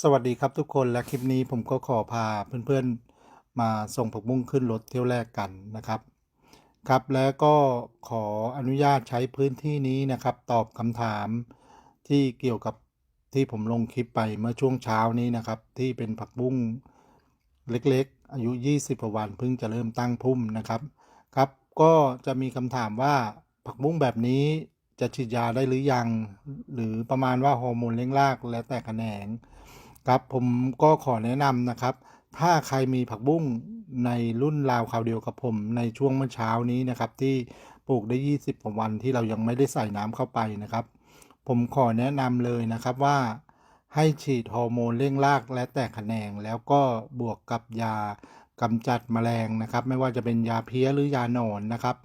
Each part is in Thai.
สวัสดีครับทุกคนและคลิปนี้ผมก็ขอพาเพื่อนๆมาส่งผักบุ้งขึ้นรถเที่ยวแรกกันนะครับ ครับแล้วก็ขออนุญาตใช้พื้นที่นี้นะครับ ตอบคำถามที่เกี่ยวกับที่ผมลงคลิปไปเมื่อช่วงเช้านี้นะครับ ที่เป็นผักบุ้งเล็กๆ อายุ 20กว่าวันเพิ่งจะเริ่มตั้งพุ่มนะครับครับ ก็จะมีคำถามว่าผักบุ้งแบบนี้จะฉีดยาได้หรือยัง หรือประมาณว่าฮอร์โมนเร่งรากแล้วแต่แขนง ครับผมก็ขอแนะนำนะครับ ถ้าใครมีผักบุ้งในรุ่นราวคราวเดียวกับผมในช่วงเมื่อเช้านี้นะครับ ที่ปลูกได้ 20กว่าวันที่เรายังไม่ได้ใส่น้ำเข้าไปนะครับ ผมขอแนะนำเลยนะครับว่าให้ฉีดฮอร์โมนเร่งรากและแตกแขนง แล้วก็บวกกับยากำจัดแมลงนะครับ ไม่ว่าจะเป็นยาเพี้ยหรือยาหนอนนะครับ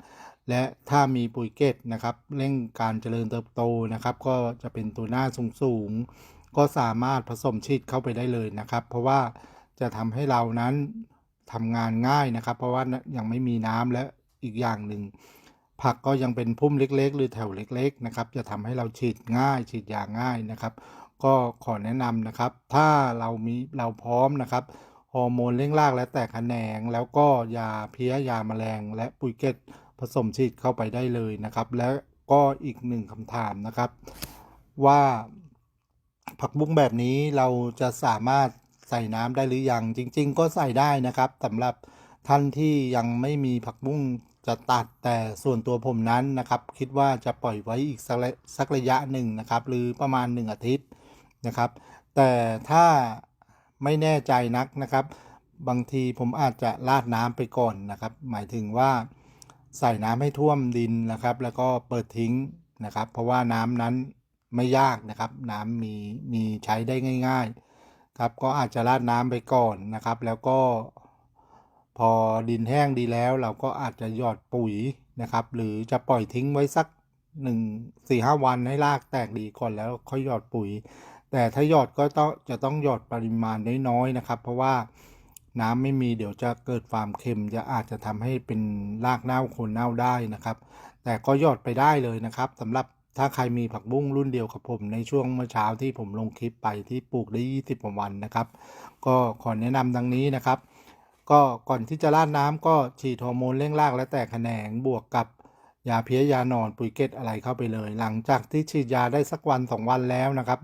และถ้ามีปุ๋ยเกตนะครับ เร่งการเจริญเติบโตนะครับ ก็จะเป็นตัวหน้าสูงๆ ก็สามารถผสมฉีดเข้าไปได้เลยนะครับ เพราะว่าจะทำให้เรานั้นทำงานง่ายนะครับ เพราะว่ายังไม่มีน้ำและอีกอย่างหนึ่งผักก็ยังเป็นพุ่มเล็ก ๆ หรือแถวเล็ก ๆ นะครับ จะทำให้เราฉีดง่าย ฉีดยาง่ายนะครับ ก็ขอแนะนำนะครับ ถ้าเรามีเราพร้อมนะครับฮอร์โมนเร่งรากและแตกแขนง แล้วก็ยาเพี้ยยาแมลง และปุ๋ยเกตผสมฉีดเข้าไปได้เลยนะครับ แล้วก็อีกหนึ่งคำถามนะครับ ว่า ผักบุ้งแบบนี้เราจะสามารถใส่น้ำได้หรือยังจริง ๆ ก็ใส่ได้นะครับสำหรับท่านที่ยังไม่มีผักบุ้งจะตัดแต่ส่วนตัวผมนั้นนะครับ คิดว่าจะปล่อยไว้อีกสักระยะหนึ่งนะครับ หรือประมาณ 1 อาทิตย์นะครับ แต่ถ้าไม่แน่ใจนักนะครับ บางทีผมอาจจะราดน้ำไปก่อนนะครับ หมายถึงว่าใส่น้ำให้ท่วมดินนะครับ แล้วก็เปิดทิ้งนะครับ เพราะว่าน้ำนั้น ไม่ยากนะครับ น้ำมีมีใช้ได้ง่าย ๆ ครับ ก็อาจจะราดน้ำไปก่อนนะครับ แล้วก็พอดินแห้งดีแล้ว เราก็อาจจะหยอดปุ๋ยนะครับ หรือจะปล่อยทิ้งไว้สักหนึ่งสี่ห้าวันให้รากแตกดีก่อนแล้วค่อยหยอดปุ๋ย แต่ถ้าหยอดก็ต้องจะต้องหยอดปริมาณน้อยๆนะครับ เพราะว่าน้ำไม่มีเดี๋ยวจะเกิดความเค็มจะอาจจะทำให้เป็นรากเน่าโคนเน่าได้นะครับ แต่ก็หยอดไปได้เลยนะครับสำหรับ ถ้าใครมีผักบุ้งรุ่นเดียวกับผมในช่วงเมื่อเช้าที่ผมลงคลิปไปที่ปลูกได้ 20กว่าวันนะครับ ก็ขอแนะนำดังนี้นะครับ ก็ก่อนที่จะราดน้ำก็ฉีดฮอร์โมนเร่งรากและแตกแขนงบวกกับยาเพี้ยยานอนปุ๋ยเกตอะไรเข้าไปเลย หลังจากที่ฉีดยาได้สักวันสองวันแล้วนะครับ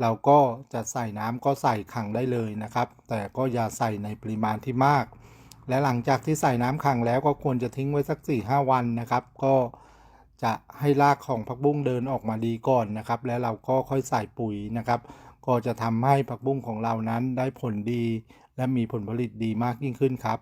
เราก็จะใส่น้ำก็ใส่ขังได้เลยนะครับ แต่ก็อย่าใส่ในปริมาณที่มาก และหลังจากที่ใส่น้ำขังแล้วก็ควรจะทิ้งไว้สัก4-5วันนะครับ ก็ จะให้รากของผักบุ้งเดินออกมาดีก่อนนะครับ แล้วเราก็ค่อยใส่ปุ๋ยนะครับ ก็จะทำให้ผักบุ้งของเรานั้นได้ผลดี และมีผลผลิตดีมากยิ่งขึ้นครับ